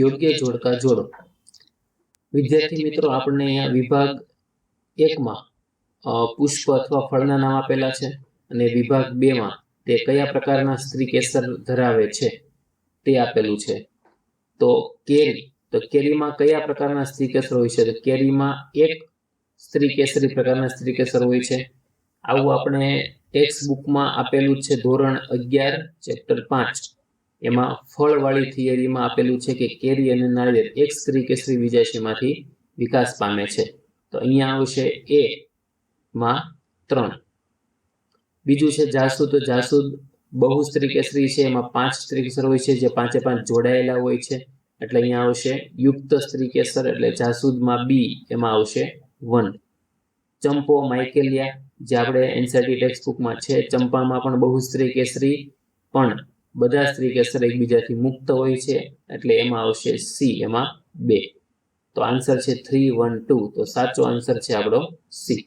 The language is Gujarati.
યોગ્ય જોડકા જોડો. વિદ્યાર્થી મિત્રો આપણને અહીંયા વિભાગ એકમાં પુષ્પ અથવા ફળના નામ આપેલા છે અને વિભાગ બેમાં તે કયા પ્રકારના સ્ત્રી કેસર ધરાવે છે તે આપેલું છે. તો કેરી તો કેરીમાં કયા પ્રકારના સ્ત્રી કેસર હોય છે? તો કેરીમાં એક સ્ત્રી કેસરી પ્રકારના સ્ત્રી કેસર હોય છે. આવું આપણે ટેક્સ્ટ બુકમાં આપેલું છે ધોરણ અગિયાર ચેપ્ટર પાંચ. એમાં ફળવાળી થિયરીમાં આપેલું છે કે કેરી અને નાળિયેર એક સ્ત્રી કેસરી બીજાશયમાંથી વિકાસ પામે છે. તો અહીંયા આવશે એ માં ત્રણ. બીજું છે જાસૂદ. તો જાસૂદ બહુ સ્ત્રી કેસરી છે, એમાં પાંચ સ્ત્રી કેસર હોય છે, જે પાંચે પાંચ જોડાયેલા હોય છે. એટલે અહીંયા આવશે યુક્ત સ્ત્રી કેસર એટલે જાસૂદમાં બી એમાં આવશે વન. ચંપો માઇકેલિયા, જે આપણે એનસીઆરટી ટેક્સ્ટ બુકમાં છે, ચંપામાં પણ બહુ સ્ત્રી કેસરી પણ બધા સ્ત્રી કેસર એકબીજાથી મુક્ત હોય છે એટલે એમાં આવશે સી એમાં બે. તો આન્સર છે થ્રી વન ટુ. તો સાચો આન્સર છે આપણો સી.